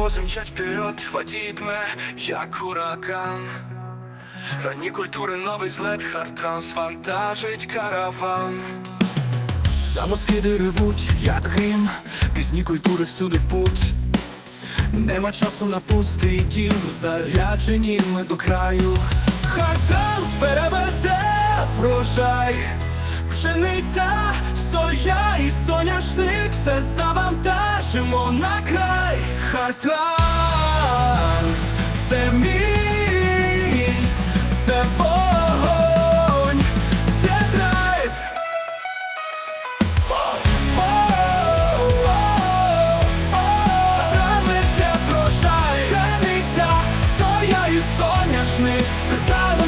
паровозы мчать вперед. Водит дме, як ураган. Ранні культури, новий злет, хард-транс, вантажить караван. Самоскиди ревуть, як грім, пізні культури всюди в путь. Нема часу на пустий дім, заряджені ми до краю. Хартанс перевезе врожай, пшениця, соя і соняшник, все Скачемо на край Хартранс Це міць, це вогонь, це драйв. Затравиться врожай, пшениця, соя і соняшник, це сад